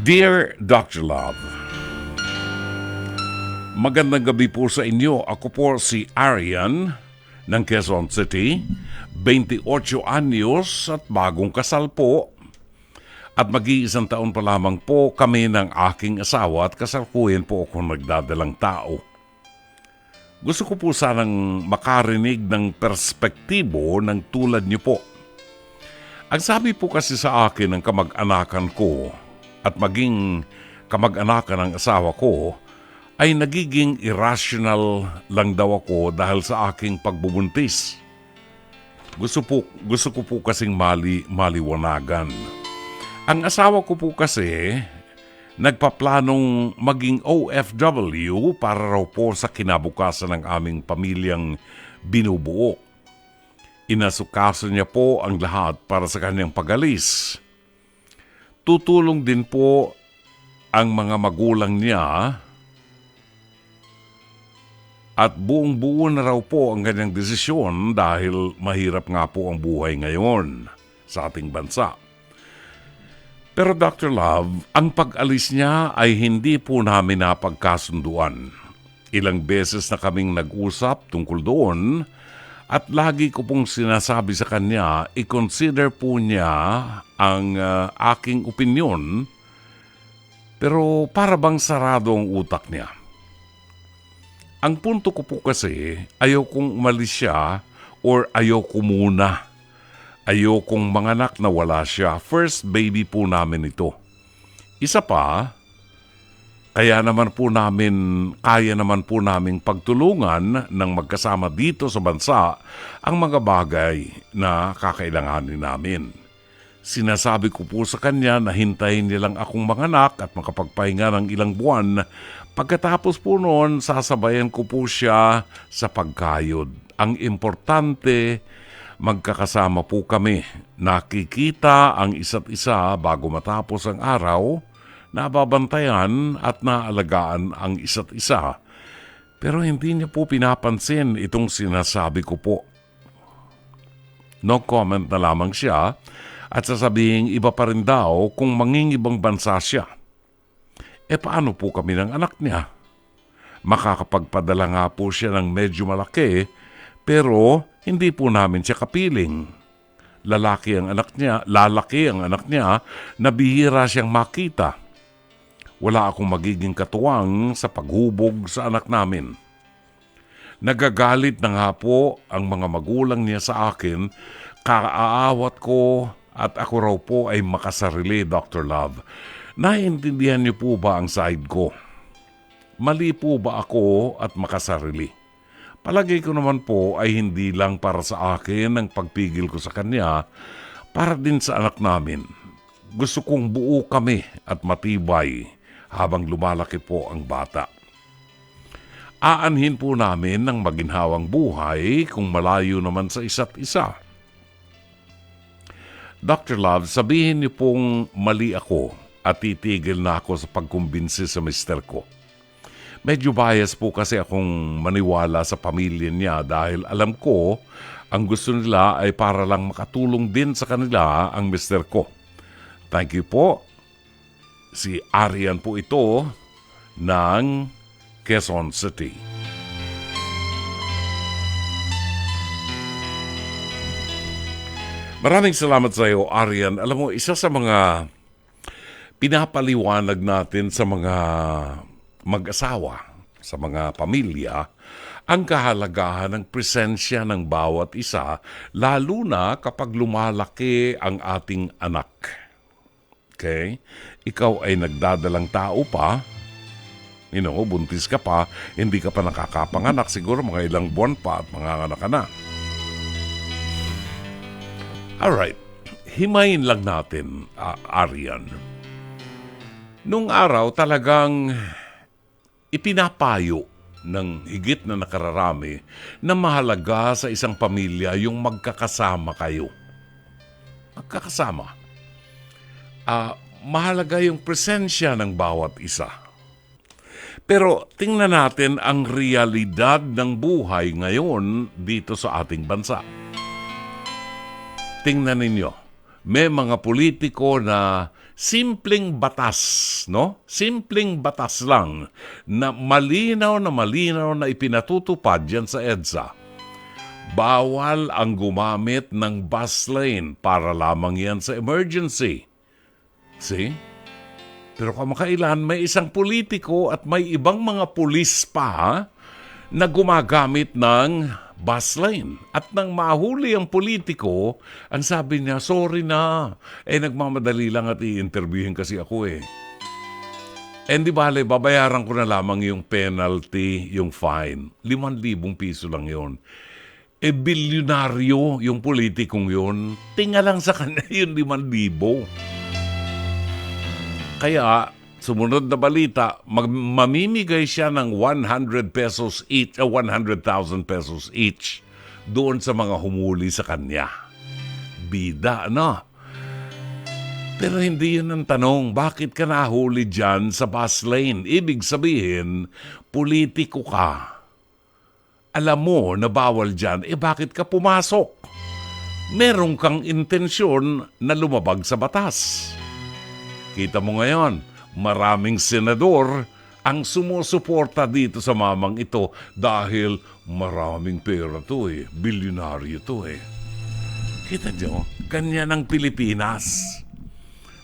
Dear Dr. Love, Magandang gabi po sa inyo. Ako po si Arian ng Quezon City, 28 anyos at bagong kasal po. At mag-iisang taon pa lamang po kami ng aking asawa at kasalukuyan po ako nagdadalang tao. Gusto ko po sanang makarinig ng perspektibo ng tulad niyo po. Ang sabi po kasi sa akin ng kamag-anakan ko at maging kamag-anakan ng asawa ko ay nagiging irrational lang daw ako dahil sa aking pagbubuntis. Gusto, po, gusto ko po kasing mali, maliwanagan. Ang asawa ko po kasi nagpaplanong maging OFW para raw po sa kinabukasan ng aming pamilyang binubuo. Inasukaso niya po ang lahat para sa kanyang pagalis. Tutulong din po ang mga magulang niya at buong buo na raw po ang kanyang desisyon dahil mahirap nga po ang buhay ngayon sa ating bansa. Pero Dr. Love, ang pag-alis niya ay hindi po namin napagkasunduan. Ilang beses na kaming nag-usap tungkol doon at lagi ko pong sinasabi sa kanya, i-consider po niya ang uh, aking opinion pero para bang sarado ang utak niya. Ang punto ko po kasi, ayaw kong umalis siya or ayaw ko muna. Ayaw kong manganak na wala siya. First baby po namin ito. Isa pa, kaya naman po namin, kaya naman po namin pagtulungan ng magkasama dito sa bansa ang mga bagay na kakailanganin namin. Sinasabi ko po sa kanya na hintayin nilang akong manganak at makapagpahinga ng ilang buwan Pagkatapos po noon, sasabayan ko po siya sa pagkayod. Ang importante, magkakasama po kami. Nakikita ang isa't isa bago matapos ang araw, nababantayan at naalagaan ang isa't isa. Pero hindi niya po pinapansin itong sinasabi ko po. No comment na lamang siya at sasabihin iba pa rin daw kung mangingibang bansa siya. E paano po kami ng anak niya? Makakapagpadala nga po siya ng medyo malaki, pero hindi po namin siya kapiling. Lalaki ang anak niya, lalaki ang anak niya, nabihira siyang makita. Wala akong magiging katuwang sa paghubog sa anak namin. Nagagalit na nga po ang mga magulang niya sa akin, kaaawat ko at ako raw po ay makasarili, Dr. Love. Naiintindihan niyo po ba ang side ko? Mali po ba ako at makasarili? Palagay ko naman po ay hindi lang para sa akin ang pagpigil ko sa kanya, para din sa anak namin. Gusto kong buo kami at matibay habang lumalaki po ang bata. Aanhin po namin ng maginhawang buhay kung malayo naman sa isa't isa. Dr. Love, sabihin niyo pong mali ako at titigil na ako sa pagkumbinsi sa mister ko. Medyo bias po kasi akong maniwala sa pamilya niya dahil alam ko ang gusto nila ay para lang makatulong din sa kanila ang mister ko. Thank you po. Si Arian po ito ng Quezon City. Maraming salamat sa iyo, Arian. Alam mo, isa sa mga pinapaliwanag natin sa mga mag-asawa, sa mga pamilya, ang kahalagahan ng presensya ng bawat isa, lalo na kapag lumalaki ang ating anak. Okay? Ikaw ay nagdadalang tao pa, you know, buntis ka pa, hindi ka pa nakakapanganak, siguro mga ilang buwan pa at manganganak ka na. Alright, himayin lang natin, uh, Arian Nung araw talagang ipinapayo ng higit na nakararami na mahalaga sa isang pamilya yung magkakasama kayo. Magkakasama. Uh, mahalaga yung presensya ng bawat isa. Pero tingnan natin ang realidad ng buhay ngayon dito sa ating bansa. Tingnan ninyo, may mga politiko na simpleng batas, no? Simpleng batas lang na malinaw na malinaw na ipinatutupad yan sa EDSA. Bawal ang gumamit ng bus lane para lamang yan sa emergency. See? Pero kamakailan may isang politiko at may ibang mga pulis pa na gumagamit ng bus lane. At nang mahuli ang politiko, ang sabi niya, sorry na. Eh, nagmamadali lang at i-interviewin kasi ako eh. And di bale, babayaran ko na lamang yung penalty, yung fine. 5,000 piso lang yon. E bilyonaryo yung politikong yun. Tinga lang sa kanya yung 5,000. Kaya, sumunod na balita, mag- mamimigay siya ng 100 pesos each, uh, 100,000 pesos each doon sa mga humuli sa kanya. Bida, no? Pero hindi yun ang tanong, bakit ka nahuli dyan sa bus lane? Ibig sabihin, politiko ka. Alam mo na bawal dyan, eh bakit ka pumasok? Meron kang intensyon na lumabag sa batas. Kita mo ngayon, maraming senador ang sumusuporta dito sa mamang ito dahil maraming pera to eh. Bilyonaryo to eh. Kita nyo, ganyan ang Pilipinas.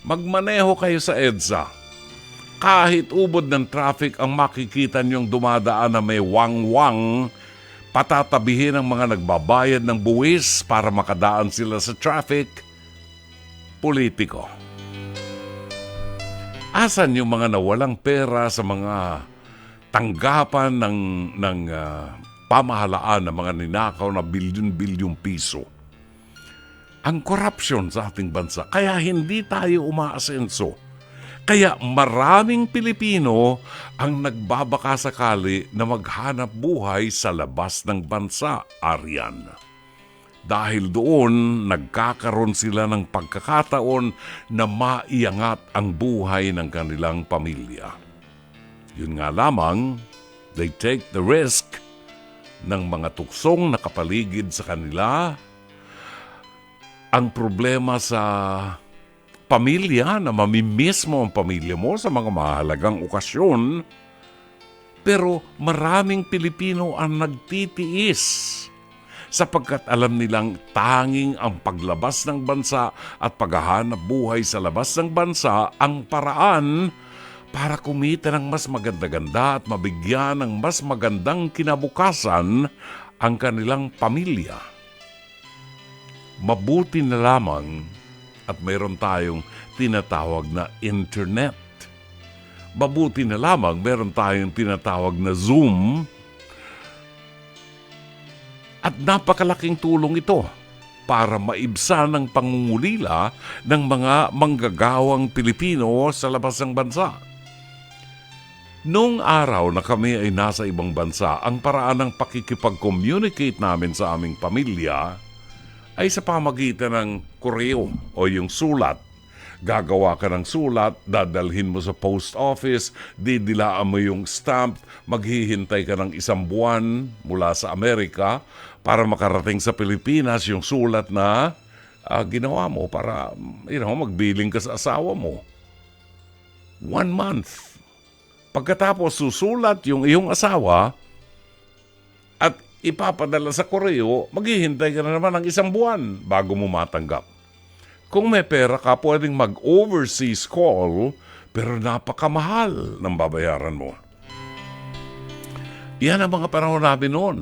Magmaneho kayo sa EDSA. Kahit ubod ng traffic ang makikita niyong dumadaan na may wang-wang, patatabihin ang mga nagbabayad ng buwis para makadaan sila sa traffic, politiko. Asan yung mga nawalang pera sa mga tanggapan ng, ng ah, pamahalaan ng mga ninakaw na bilyon-bilyong piso? Ang corruption sa ating bansa, kaya hindi tayo umaasenso. Kaya maraming Pilipino ang nagbabaka sakali na maghanap buhay sa labas ng bansa, Aryan. Dahil doon, nagkakaroon sila ng pagkakataon na maiangat ang buhay ng kanilang pamilya. Yun nga lamang, they take the risk ng mga tuksong nakapaligid sa kanila. Ang problema sa pamilya na mamimiss mo ang pamilya mo sa mga mahalagang okasyon. Pero maraming Pilipino ang nagtitiis sapagkat alam nilang tanging ang paglabas ng bansa at paghahanap buhay sa labas ng bansa ang paraan para kumita ng mas maganda-ganda at mabigyan ng mas magandang kinabukasan ang kanilang pamilya. Mabuti na lamang at mayroon tayong tinatawag na internet. Mabuti na lamang meron tayong tinatawag na Zoom at napakalaking tulong ito para maibsan ang pangungulila ng mga manggagawang Pilipino sa labas ng bansa. Noong araw na kami ay nasa ibang bansa, ang paraan ng pakikipag-communicate namin sa aming pamilya ay sa pamagitan ng koreo o yung sulat. Gagawa ka ng sulat, dadalhin mo sa post office, didilaan mo yung stamp, maghihintay ka ng isang buwan mula sa Amerika para makarating sa Pilipinas yung sulat na ah, ginawa mo para you know, magbiling ka sa asawa mo. One month. Pagkatapos susulat yung iyong asawa at ipapadala sa koreo, maghihintay ka na naman ng isang buwan bago mo matanggap. Kung may pera ka, pwedeng mag-overseas call, pero napakamahal ng babayaran mo. Yan ang mga panahon namin noon.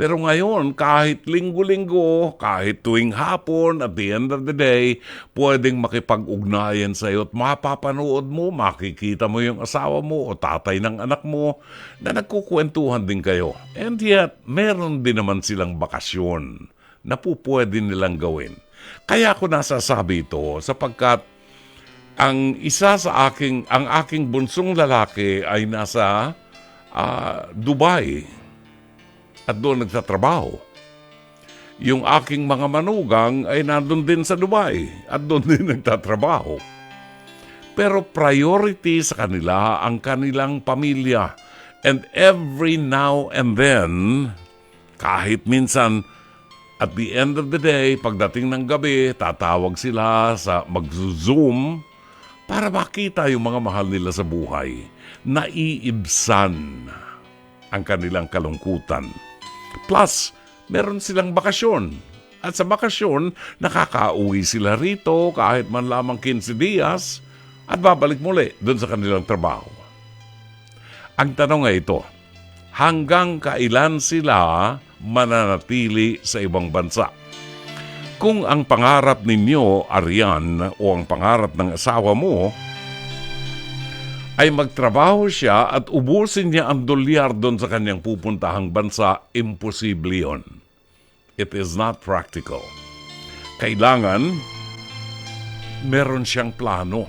Pero ngayon, kahit linggo-linggo, kahit tuwing hapon, at the end of the day, pwedeng makipag-ugnayan sa iyo at mapapanood mo, makikita mo yung asawa mo o tatay ng anak mo na nagkukwentuhan din kayo. And yet, meron din naman silang bakasyon na po pwede nilang gawin. Kaya ako nasasabi ito sapagkat ang isa sa aking, ang aking bunsong lalaki ay nasa ah, Dubai at doon nagtatrabaho. Yung aking mga manugang ay nandun din sa Dubai at doon din nagtatrabaho. Pero priority sa kanila ang kanilang pamilya. And every now and then, kahit minsan at the end of the day, pagdating ng gabi, tatawag sila sa mag-zoom para makita yung mga mahal nila sa buhay, naiibsan ang kanilang kalungkutan. Plus, meron silang bakasyon. At sa bakasyon, nakakauwi sila rito kahit man lamang 15 dias at babalik muli doon sa kanilang trabaho. Ang tanong ay ito, hanggang kailan sila mananatili sa ibang bansa? Kung ang pangarap ninyo, Arian, o ang pangarap ng asawa mo, ay magtrabaho siya at ubusin niya ang dolyar doon sa kanyang pupuntahang bansa, imposible yon. It is not practical. Kailangan, meron siyang plano.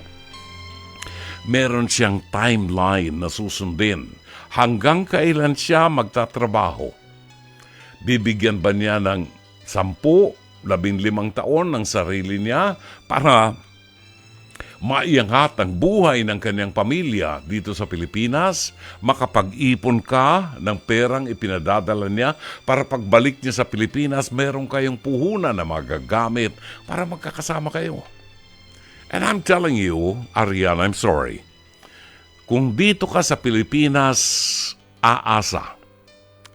Meron siyang timeline na susundin. Hanggang kailan siya magtatrabaho? Bibigyan ba niya ng sampu, labinlimang taon ng sarili niya para maiangat ang buhay ng kanyang pamilya dito sa Pilipinas, makapag-ipon ka ng perang ipinadadala niya para pagbalik niya sa Pilipinas, meron kayong puhunan na magagamit para magkakasama kayo. And I'm telling you, Ariane, I'm sorry. Kung dito ka sa Pilipinas, aasa.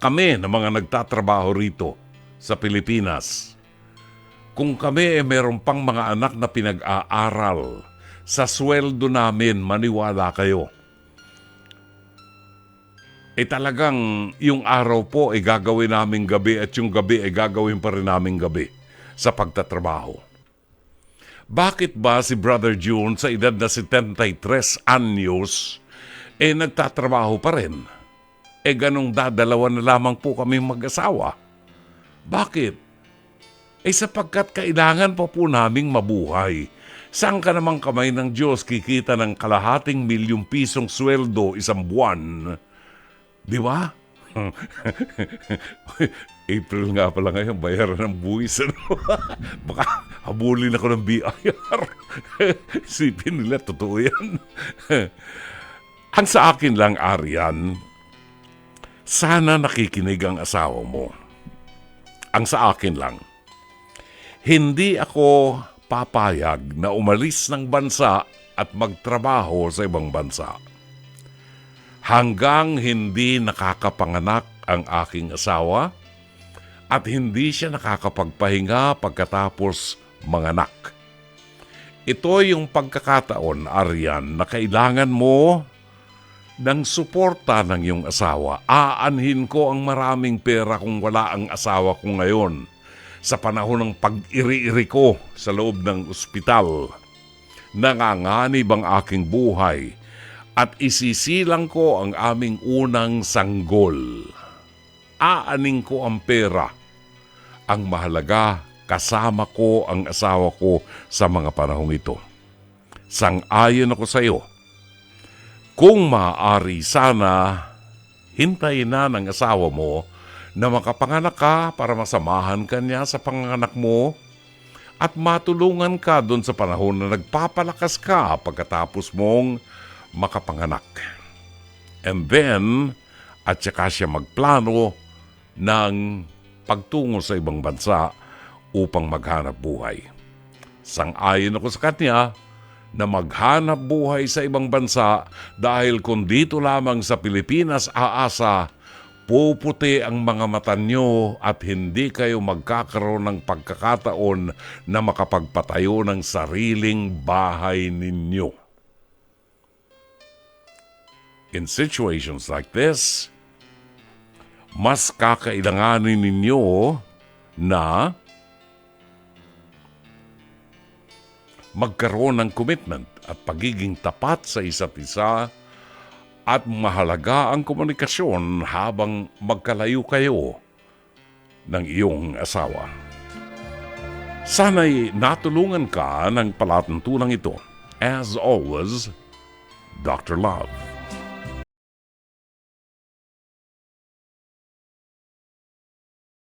Kami na mga nagtatrabaho rito sa Pilipinas, kung kami ay meron pang mga anak na pinag-aaral, sa sweldo namin, maniwala kayo. Eh talagang yung araw po ay gagawin namin gabi at yung gabi ay gagawin pa rin namin gabi sa pagtatrabaho. Bakit ba si Brother June sa edad na 73 anyos eh nagtatrabaho pa rin? Eh ganong dadalawa na lamang po kami mag-asawa. Bakit? Eh sapagkat kailangan pa po naming mabuhay. Saan ka namang kamay ng Diyos kikita ng kalahating milyong pisong sweldo isang buwan? Di ba? April nga pala ngayon, bayaran ng buwis. Ano? Baka habulin ako ng BIR. Sipin nila, totoo yan. ang sa akin lang, Arian, sana nakikinig ang asawa mo. Ang sa akin lang, hindi ako papayag na umalis ng bansa at magtrabaho sa ibang bansa. Hanggang hindi nakakapanganak ang aking asawa at hindi siya nakakapagpahinga pagkatapos manganak. Ito yung pagkakataon, Arian, na kailangan mo ng suporta ng iyong asawa. Aanhin ko ang maraming pera kung wala ang asawa ko ngayon sa panahon ng pag-iri-iri ko sa loob ng ospital. Nanganganib ang aking buhay at isisilang ko ang aming unang sanggol. Aaning ko ang pera. Ang mahalaga, kasama ko ang asawa ko sa mga panahong ito. Sang-ayon ako sa iyo. Kung maaari sana, hintayin na ng asawa mo na makapanganak ka para masamahan ka niya sa panganak mo at matulungan ka doon sa panahon na nagpapalakas ka pagkatapos mong makapanganak. And then, at saka siya magplano ng pagtungo sa ibang bansa upang maghanap buhay. Sang-ayon ako sa kanya na maghanap buhay sa ibang bansa dahil kung dito lamang sa Pilipinas aasa puputi ang mga mata nyo at hindi kayo magkakaroon ng pagkakataon na makapagpatayo ng sariling bahay ninyo. In situations like this, mas kakailanganin ninyo na magkaroon ng commitment at pagiging tapat sa isa't isa at mahalaga ang komunikasyon habang magkalayo kayo ng iyong asawa. Sana'y natulungan ka ng palatuntunan ito. As always, Dr. Love.